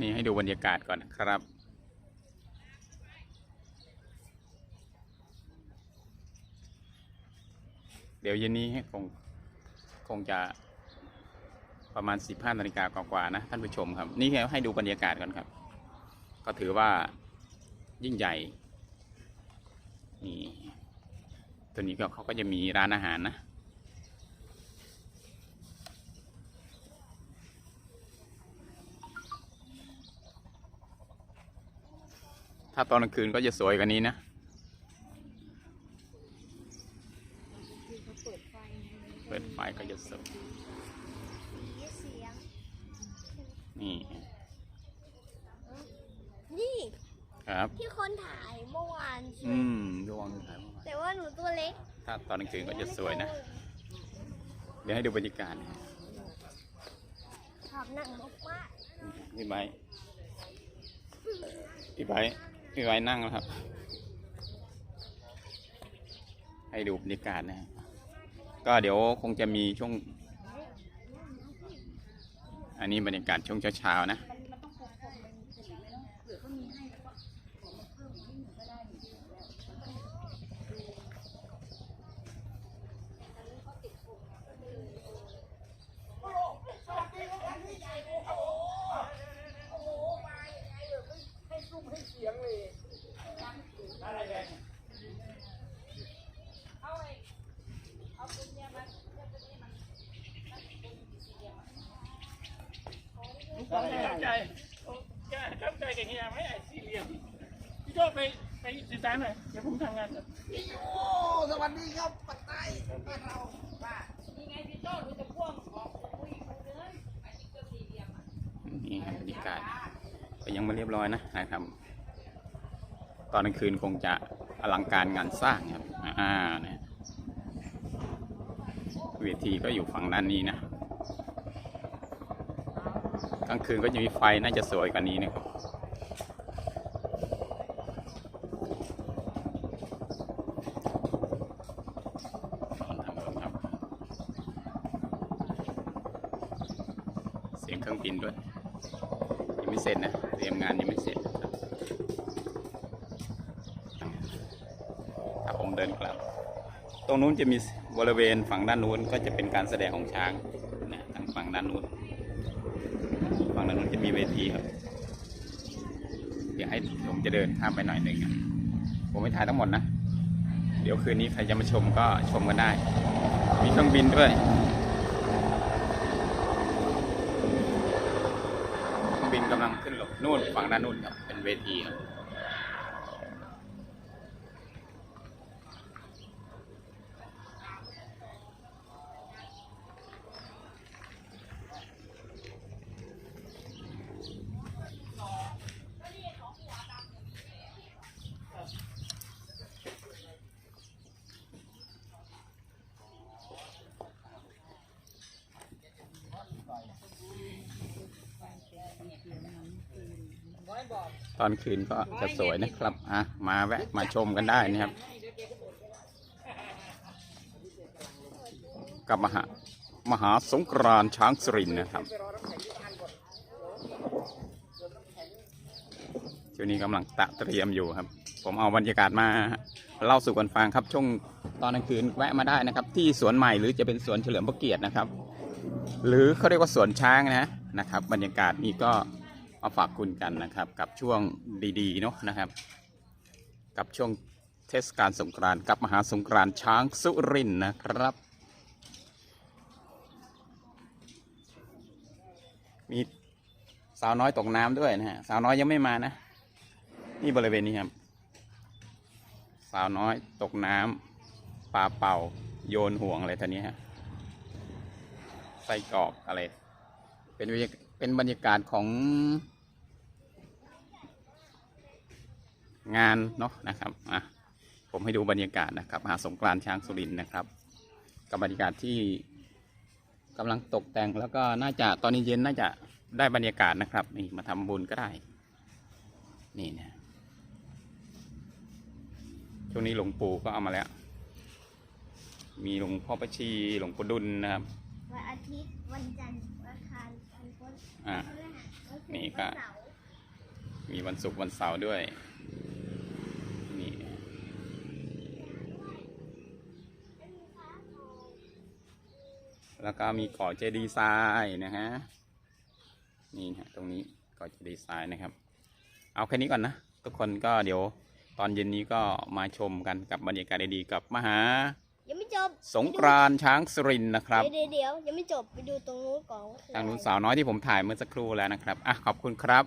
นี่ให้ดูบรรยากาศก่อนนะครับ เดี๋ยวเย็นนี้คงคงจะประมาณ 15นาฬิกากว่าๆนะ ท่านผู้ชมครับ นี่แค่ให้ดูบรรยากาศก่อนครับ ก็ถือว่ายิ่งใหญ่ นี่ตัวนี้ก็เขาก็จะมีร้านอาหารนะ ถ้าตอนกลางคืนก็จะสวยกว่านี้นะคือเขาเปิดไฟไงเปิดไฟก็จะสวยมีเสียงนี่นี่ครับ ที่คนถ่ายเมื่อวานใช่ไหมอืมดวงถ่ายเมื่อวานแต่ว่าหนูตัวเล็ก ถ้าตอนกลางคืนก็จะสวยนะ เดี๋ยวให้ดูบรรยากาศนะชอบนั่งมากมากพี่ไบร์ทพี่ไบร์ท พี่ไว้นั่งแล้วครับ ให้ดูบรรยากาศนะฮะก็เดี๋ยวคงจะมีช่วง อันนี้บรรยากาศช่วงเช้าๆนะ เข้าใจเข้าใจกับเฮียไหมไอ้สี่เหลี่ยมพี่โจไปไปสื่อสารหน่อยเดี๋ยวผมทำงานก่อนโอ้สวัสดีครับปักใต้บ้านเราบ้านนี่ครับบรรยากาศก็ยังไม่เรียบร้อยนะนะครับ ตอนกลางคืนคงจะอลังการงานสร้างครับอ่าเนี่ยเวทีก็อยู่ฝั่งด้านนี้นะ กลางคืนก็จะมีไฟน่าจะสวยกว่านี้นะครับนอนทำกันครับเสียงเครื่องบินด้วย ยังไม่เสร็จนะ เตรียมงานยังไม่เสร็จนะครับครับผมเดินกลับ ตรงนู้นจะมีบริเวณฝั่งด้านนู้นก็จะเป็นการแสดงของช้างนะทางฝั่งด้านนู้น ฝั่งด้านมันจะมีเวทีครับ เดี๋ยวให้ผมจะเดินข้ามไปหน่อยหนึ่งผมไม่ถ่ายทั้งหมดนะ เดี๋ยวคืนนี้ใครจะมาชมก็ชมกันได้ มีเครื่องบินด้วยเครื่องบินกำลังขึ้นลงนู่นฝั่งด้านนู่นครับเป็นเวทีครับ ตอนคืนก็จะสวยนะครับอะมาแวะมาชมกันได้นะครับกับมหามหาสงกรานช้างสรินนะครับช่วงนี้กำลังตะเตรียมอยู่ครับ ผมเอาบรรยากาศมาเล่าสู่กันฟังครับ ช่วงตอนกลางคืนแวะมาได้นะครับ ที่สวนใหม่หรือจะเป็นสวนเฉลิมพระเกียรตินะครับ หรือเขาเรียกว่าสวนช้างนะนะครับ บรรยากาศนี้ก็ มาฝากคุณกันนะครับ กับช่วงดีๆเนาะนะครับ กับช่วงเทศกาลสงกรานต์กับมหาสงกรานต์ช้างสุรินทร์นะครับ มีสาวน้อยตกน้ำด้วยนะฮะสาวน้อยยังไม่มานะ นี่บริเวณนี้ครับ สาวน้อยตกน้ำปลาเป่าโยนห่วงอะไรท่านี้ฮะไส้กรอกอะไร เป็นบรรยาก เป็นบรรยากาศของงานเนาะนะครับอะผมให้ดูบรรยากาศนะครับมหาสงกรานต์ช้างสุรินทร์นะครับ กับบรรยากาศที่กำลังตกแต่งแล้วก็น่าจะตอนนี้เย็นน่าจะได้บรรยากาศนะครับนี่มาทำบุญก็ได้ นี่นะช่วงนี้หลวงปู่ก็เอามาแล้ว มีหลวงพ่อประชีหลวงปู่ดุลนะครับวันอาทิตย์วันจันทร์วันอังคารวัน อ่า นี่ก็ มีวันศุกร์วันเสาร์ด้วย นี่ แล้วก็มีเกาะเจดีย์ทรายนะฮะ นี่นะตรงนี้เกาะเจดีย์ทรายนะครับ เอาแค่นี้ก่อนนะ ทุกคนก็เดี๋ยวตอนเย็นนี้ก็มาชมกันกับบรรยากาศดีๆกับมหา จบสงกรานต์ช้างสุรินทร์นะครับ เดี๋ยวเดี๋ยวยังไม่จบไปดูตรงนู้นก่อนว่คือทางนู้นอะไร สาวน้อยที่ผมถ่ายเมื่อสักครู่แล้วนะครับ อะ ขอบคุณครับ